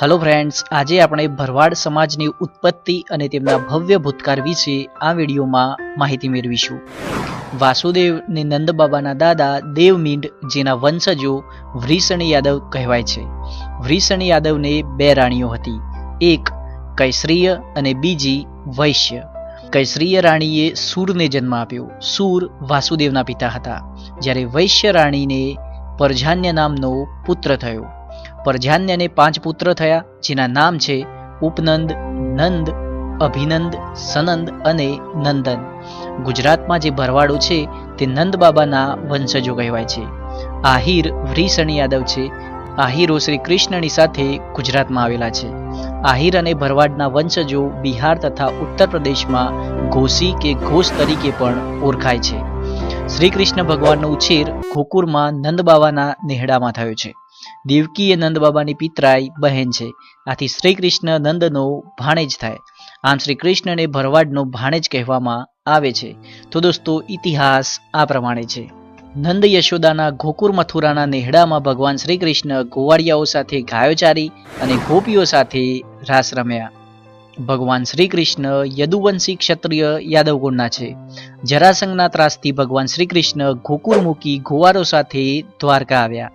Hello friends આજે આપણે ભરવાડ સમાજની ઉત્પત્તિ અને તેમના ભવ્ય ભૂતકાળ વિશે આ વિડીયોમાં માહિતી મેળવીશું. વાસુદેવ ને નંદબાબાના દાદા દેવમીંડ, જેના વંશજો વ્રીસણી યાદવ કહેવાય છે. વ્રીસણી યાદવને બે રાણીઓ હતી. એક કૈશ્રીય અને બીજી વૈશ્ય. કૈશ્રીય રાણીએ સૂરને જન્મ આપ્યો. સૂર વાસુદેવના પિતા હતા. જ્યારે વૈશ્ય રાણીને પરજાન્ય નામનો પુત્ર થયો. પરજાન્યને પાંચ પુત્ર થયા, જેના નામ છે ઉપનંદ, નંદ, અભિનંદ, સનંદ અને નંદન. ગુજરાતમાં જે ભરવાડો છે, તે નંદ બાબાના વંશજો કહેવાય છે. આહિર વ્રીસણી યાદવ છે. આહિરો શ્રી કૃષ્ણની સાથે ગુજરાતમાં આવેલા છે. આહિર અને ભરવાડના વંશજો બિહાર તથા ઉત્તર પ્રદેશમાં ઘોસી કે ઘોષ તરીકે પણ ઓળખાય છે. શ્રી કૃષ્ણ ભગવાનનો ઉછેર ગોકુળમાં નંદબાબાના નેહડામાં થયો છે. દેવકી એ નંદબાબાની પિતરાઈ બહેન છે. આથી શ્રી કૃષ્ણ નંદનો ભાણેજ થાય. આમ શ્રી કૃષ્ણને ભરવાડનો ભાણેજ કહેવામાં આવે છે. તો દોસ્તો, ઇતિહાસ આ પ્રમાણે છે. નંદ યશોદાના ગોકુર મથુરાના નેહડામાં ભગવાન શ્રી કૃષ્ણ ગોવાળિયાઓ સાથે ગાયો ચારી અને ગોપીઓ સાથે રાસ રમ્યા. ભગવાન શ્રી કૃષ્ણ યદુવંશી ક્ષત્રિય યાદવ કુળના છે. જરાસંઘના ત્રાસથી ભગવાન શ્રી કૃષ્ણ ગોકુળ મૂકી ગોવારો સાથે દ્વારકા આવ્યા.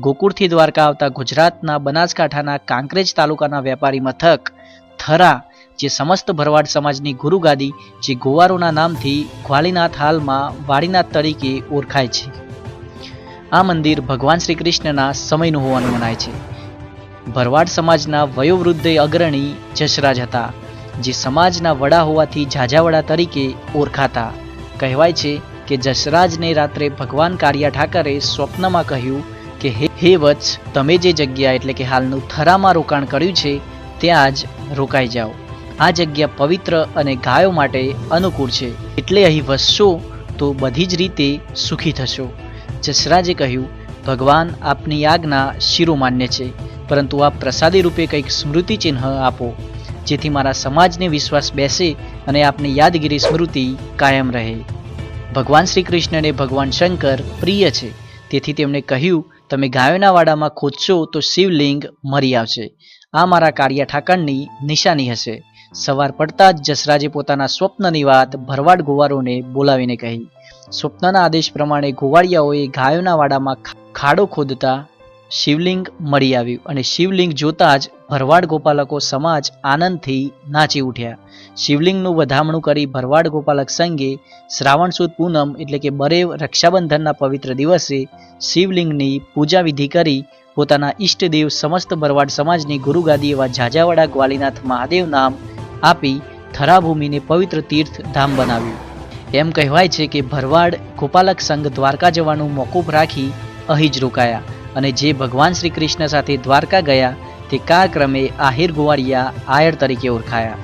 ગોકુળથી દ્વારકા આવતા ગુજરાતના બનાસકાંઠાના કાંકરેજ તાલુકાના વેપારી મથક થરા, જે સમસ્ત ભરવાડ સમાજની ગુરુગાદી, જે ગોવારોના નામથી ગ્વાલીનાથ હાલમાં વાડીનાથ તરીકે ઓળખાય છે. આ મંદિર ભગવાન શ્રી કૃષ્ણના સમયનું હોવાનું મનાય છે. ભરવાડ સમાજના વયોવૃદ્ધ અગ્રણી જસરાજ હતા, જે સમાજના વડા હોવાથી ઝાઝાવડા તરીકે ઓળખાતા. કહેવાય છે કે જસરાજને રાત્રે ભગવાન કારિયા ઠાકરે સ્વપ્નમાં કહ્યું કે, હે હે વત્સ, તમે જે જગ્યા એટલે કે હાલનું થરામાં રોકાણ કર્યું છે, ત્યાં જ રોકાઈ જાઓ. આ જગ્યા પવિત્ર અને ગાયો માટે અનુકૂળ છે. એટલે અહીં વસશો તો બધી જ રીતે સુખી થશો. જસરાજે કહ્યું, ભગવાન આપની આજ્ઞા શિરોમાન્ય છે. પરંતુ આપ પ્રસાદી રૂપે કંઈક સ્મૃતિ ચિહ્ન આપો, જેથી મારા સમાજને વિશ્વાસ બેસે અને આપની યાદગીરી સ્મૃતિ કાયમ રહે. ભગવાન શ્રી કૃષ્ણને ભગવાન શંકર પ્રિય છે. તેથી તેમણે કહ્યું, તમે ગાયોના વાડામાં ખોદશો તો શિવલિંગ મરી આવશે. આ મારા કાળિયા ઠાકરની નિશાની હશે. સવાર પડતા જ જસરાજે પોતાના સ્વપ્નની વાત ભરવાડ ગોવારોને બોલાવીને કહી. સ્વપ્નના આદેશ પ્રમાણે ગોવાળિયાઓએ ગાયોના વાડામાં ખાડો ખોદતા શિવલિંગ મળી આવ્યું અને શિવલિંગ જોતા જ ભરવાડ ગોપાલકો સમાજ આનંદથી નાચી ઉઠ્યા. શિવલિંગનું વધામણું કરી ભરવાડ ગોપાલક સંઘે શ્રાવણ સુદ પૂનમ એટલે કે બરેવ રક્ષાબંધનના પવિત્ર દિવસે શિવલિંગની પૂજા વિધિ કરી પોતાના ઈષ્ટદેવ સમસ્ત ભરવાડ સમાજની ગુરુગાદી એવા ઝાઝાવાડા ગ્વાલીનાથ મહાદેવ નામ આપી થરાભૂમિને પવિત્ર તીર્થ ધામ બનાવ્યું. એમ કહેવાય છે કે ભરવાડ ગોપાલક સંઘ દ્વારકા જવાનું મોકૂફ રાખી અહીં જ રોકાયા. અને જે ભગવાન શ્રી કૃષ્ણ સાથે દ્વારકા ગયા, તે કાળક્રમે આહિર ગોવાળિયા આયર તરીકે ઓળખાયા.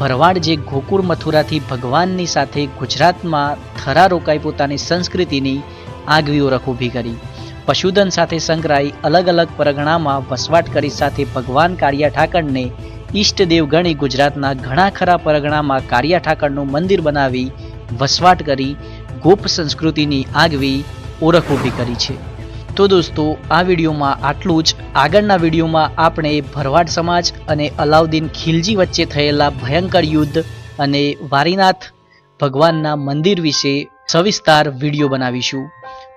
ભરવાડ જે ગોકુળ મથુરાથી ભગવાનની સાથે ગુજરાતમાં થરા રોકાઈ પોતાની સંસ્કૃતિની આગવી ઓળખ ઊભી કરી. પશુધન સાથે સંકળાઈ અલગ અલગ પરગણામાં વસવાટ કરી સાથે ભગવાન કારિયા ઠાકરને ઈષ્ટદેવ ગણી ગુજરાતના ઘણા ખરા પરગણામાં કારિયા ઠાકરનું મંદિર બનાવી વસવાટ કરી ગોપ સંસ્કૃતિની આગવી ઓળખ ઊભી કરી છે. તો દોસ્તો, આ વિડીયોમાં આટલું જ. આગળના વિડીયોમાં આપણે ભરવાડ સમાજ અને અલાઉદ્દીન ખિલજી વચ્ચે થયેલા ભયંકર યુદ્ધ અને વારીનાથ ભગવાનના મંદિર વિશે સવિસ્તાર વીડિયો બનાવીશું.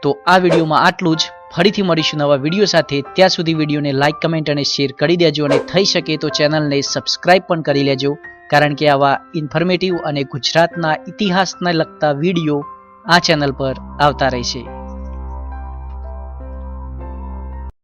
તો આ વિડીયોમાં આટલું જ. ફરીથી મળીશું નવા વીડિયો સાથે. ત્યાં સુધી વિડીયોને લાઇક કમેન્ટ અને શેર કરી દેજો અને થઈ શકે તો ચેનલને સબસ્ક્રાઇબ પણ કરી લેજો, કારણ કે આવા ઇન્ફોર્મેટિવ અને ગુજરાતના ઇતિહાસને લગતા વીડિયો આ ચેનલ પર આવતા રહેશે.